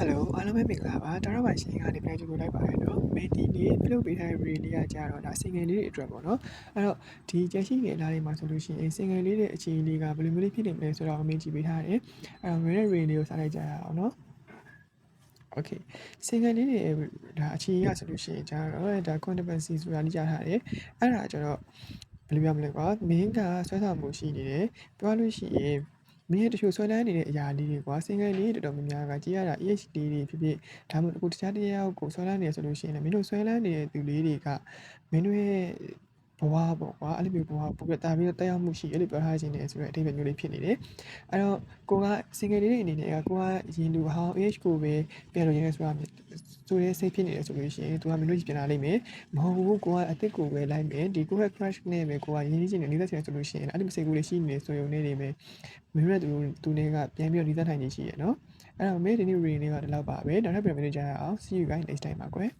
Hello အားလုံးပဲမင်္ဂလာပါတာရပါရှင်ကနေပြန်ကြည့်လို့လိုက်ပါတယ်နော်မင်းဒီနေ့ပြုလုပ်ပေးထားတဲ့ video လေးကကြတော့ဒါ single လေးတွေအတွက်ပေါ့နော်အဲ့တော့ဒီကြက်ရှိငယ်သားလေးမှာဆိုလို့ရှိရင် single လေးတဲ့အခြေအနေကဘယ်လိုမျိုးလေးဖြစ်နေမလဲဆိုတော့အမေးကြည့်ပေးထားတယ်အဲ့တော့ mirror ray လေးကိုစားလိုက်ကြရအောင်နော် okay single လေးတွေဒါအခြေအနေကဆိုလို့ရှိရင်ကြတော့ဒါ controversy ဆိုတာလေးကြားထားတယ်အဲ့ဒါကျတော့ဘယ်လိုပြောမလဲကွာမင်းကဆွဲဆောင်မှုရှိနေတယ်ပြောလို့ရှိရင် မင်းရဲ့တချို့ဆွဲလန်းနေတဲ့အရာလေးတွေကွာ single လေးတော်တော်များများကကြည့်ရတာ EH လေးတွေဖြစ်ဖြစ်ဒါမှမဟုတ်တခြားတရားကိုဆွဲလန်းနေရဆိုလို့ရှိရင်လည်းမင်းတို့ဆွဲလန်းနေတဲ့သူလေးတွေကမင်းတို့ရဲ့ဘဝပေါ့ကွာအဲ့လိုမျိုးဘဝပိုပြီးတာပြီးတော့တက်ရောက်မှုရှိတယ်လို့ပြောထားခြင်းနဲ့ဆိုတော့အတိတ်ပဲမျိုးလေးဖြစ်နေတယ်အဲ့တော့ကိုက single လေးတွေအနေနဲ့ကကိုကရင်လူဟောင်း EH ကိုပဲပြန်လို့ရရဲဆိုတာ ဆိုရဲစိတ်ဖြစ်နေတယ်ဆိုလို့ရှိရင်သူကမင်းတို့ကြီးပြန်လာလိမ့်မယ်မဟုတ်ဘူးကိုကအစ်စ်ကိုပဲလိုက်မယ်ဒီကိုရဲ့ crush နဲ့ပဲကိုကရင်းနှီးချင်းနေနေတဲ့ဆင်ဆိုလို့ရှိရင်အဲ့ဒီမစိတ်ကူးလေးရှိနေဆိုရုံနဲ့နေမယ်မင်းတို့သူသူနဲ့ကပြန်ပြီးတော့ဒီသက်ထိုင်နေရှိရနော်အဲ့တော့မေဒီနေ့ reading လေးကဒီလောက်ပါပဲနောက်ထပ်ပြန်ပြီးကြရအောင် see you guys next time ပါကွယ်